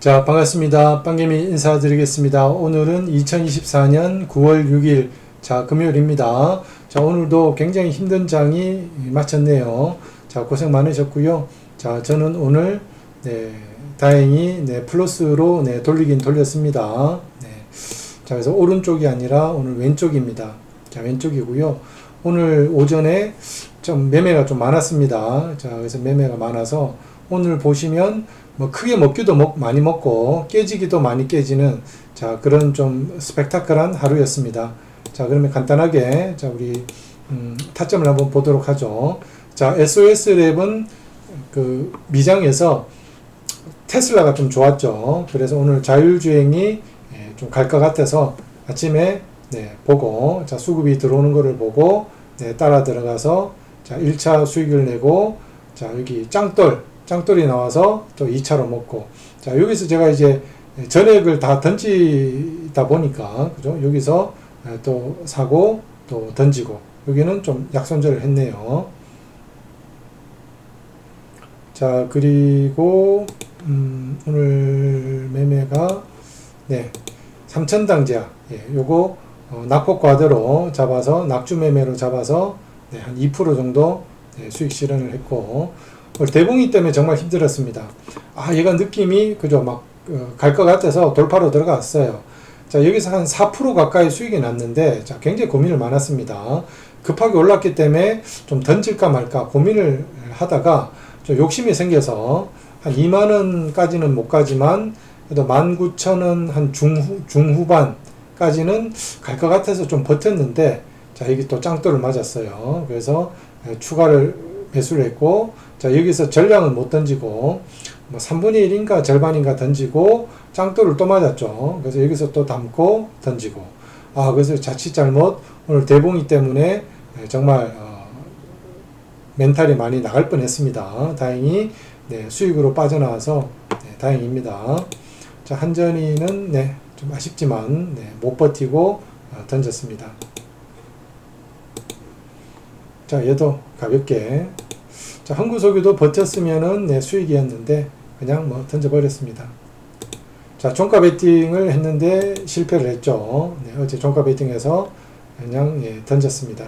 자, 반갑습니다. 빵개미 인사드리겠습니다. 오늘은 2024년 9월 6일, 자, 금요일입니다. 자, 오늘도 굉장히 힘든 장이 마쳤네요. 자, 고생 많으셨고요. 자, 저는 오늘, 네, 다행히, 네, 플러스로, 네, 돌리긴 돌렸습니다. 네. 자, 그래서 오른쪽이 아니라 오늘 왼쪽입니다. 자, 왼쪽이고요. 오늘 오전에 좀 매매가 좀 많았습니다. 자, 그래서 매매가 많아서 오늘 보시면 뭐 크게 먹기도 먹, 많이 먹고 깨지기도 많이 깨지는 자 그런 좀 스펙타클한 하루였습니다. 자 그러면 간단하게 자 우리 음, 타점을 한번 보도록 하죠. 자 SOS 랩은 그 미장에서 테슬라가 좀 좋았죠. 그래서 오늘 자율주행이 예, 좀갈 것 같아서 아침에 네, 보고 자 수급이 들어오는 거를 보고 네, 따라 들어가서 자 1차 수익을 내고 자 여기 짱돌 짱돌이 나와서 또 2차로 먹고. 자 여기서 제가 이제 전액을 다 던지다 보니까 그죠? 여기서 또 사고 또 던지고. 여기는 좀 약손절을 했네요. 자 그리고 음, 오늘 매매가 네. 3천당 제약 예, 요거 어, 낙폭과대로 잡아서 낙주 매매로 잡아서 네, 한2% 정도 네, 수익 실현을 했고 대봉이 때문에 정말 힘들었습니다. 아, 얘가 느낌이 그죠 막 갈 것 같아서 돌파로 들어갔어요. 자, 여기서 한 4% 가까이 수익이 났는데 자, 굉장히 고민을 많았습니다. 급하게 올랐기 때문에 좀 던질까 말까 고민을 하다가 좀 욕심이 생겨서 한 2만 원까지는 못 가지만 그래도 19,000원 한 중후, 중후반까지는 갈 것 같아서 좀 버텼는데 자, 여기 또 짱돌을 맞았어요. 그래서 추가를 매수를 했고 자 여기서 전량은 못 던지고 뭐 3분의 1인가 절반인가 던지고 짱돌을 또 맞았죠. 그래서 여기서 또 담고 던지고 아 그래서 자칫 잘못 오늘 대봉이 때문에 정말 어, 멘탈이 많이 나갈 뻔했습니다. 다행히 네, 수익으로 빠져나와서 네, 다행입니다. 자 한전이는 네, 좀 아쉽지만 네, 못 버티고 어, 던졌습니다. 자 얘도 가볍게 자, 한구석유도 버텼으면은 네, 수익이었는데 그냥 뭐 던져버렸습니다. 자, 종가 베팅을 했는데 실패를 했죠. 네, 어제 종가 베팅해서 그냥 예, 던졌습니다.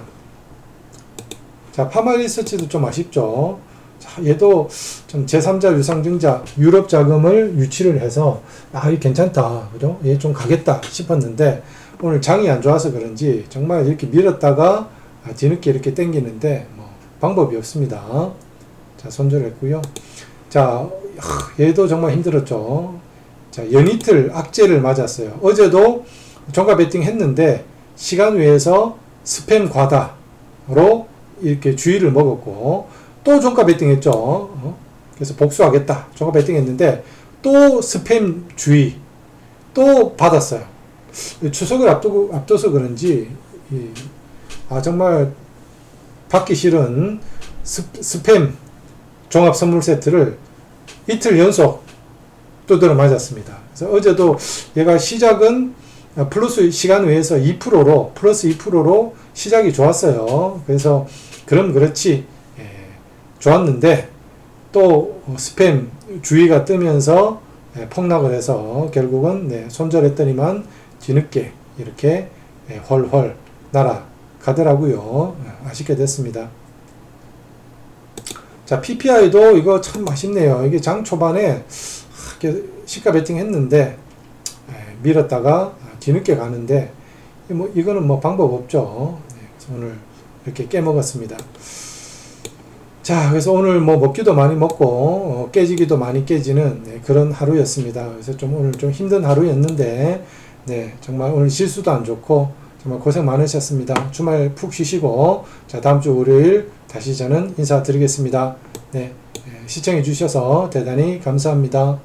자, 파마 리서치도 좀 아쉽죠. 자, 얘도 좀 제3자 유상증자 유럽 자금을 유치를 해서 아, 이 괜찮다. 그죠? 얘 좀 가겠다 싶었는데 오늘 장이 안 좋아서 그런지 정말 이렇게 밀었다가 아, 뒤늦게 이렇게 땡기는데 뭐 방법이 없습니다. 자, 손절했고요. 자, 얘도 정말 힘들었죠. 자, 연이틀 악재를 맞았어요. 어제도 종가 베팅 했는데 시간 외에서 스팸 과다로 이렇게 주의를 먹었고 또 종가 베팅 했죠. 어? 그래서 복수하겠다. 종가 베팅 했는데 또 스팸 주의 또 받았어요. 추석을 앞두고, 앞둬서 그런지 아 정말 받기 싫은 스, 스팸 종합 선물 세트를 이틀 연속 두드려 맞았습니다. 그래서 어제도 얘가 시작은 플러스 시간 외에서 2%로 플러스 2%로 시작이 좋았어요. 그래서 그럼 그렇지 예, 좋았는데 또 스팸 주의가 뜨면서 예, 폭락을 해서 결국은 네, 손절했더니만 뒤늦게 이렇게 예, 헐헐 날아 가더라고요. 예, 아쉽게 됐습니다. 자, PPI도 이거 참 맛있네요. 이게 장 초반에 시가 베팅 했는데 밀었다가 뒤늦게 가는데 뭐 이거는 뭐 방법 없죠. 네, 오늘 이렇게 깨먹었습니다. 자, 그래서 오늘 뭐 먹기도 많이 먹고 어, 깨지기도 많이 깨지는 네, 그런 하루였습니다. 그래서 좀 오늘 좀 힘든 하루였는데 네, 정말 오늘 실수도 안 좋고 정말 고생 많으셨습니다. 주말 푹 쉬시고 자 다음 주 월요일 다시 저는 인사드리겠습니다. 네, 시청해 주셔서 대단히 감사합니다.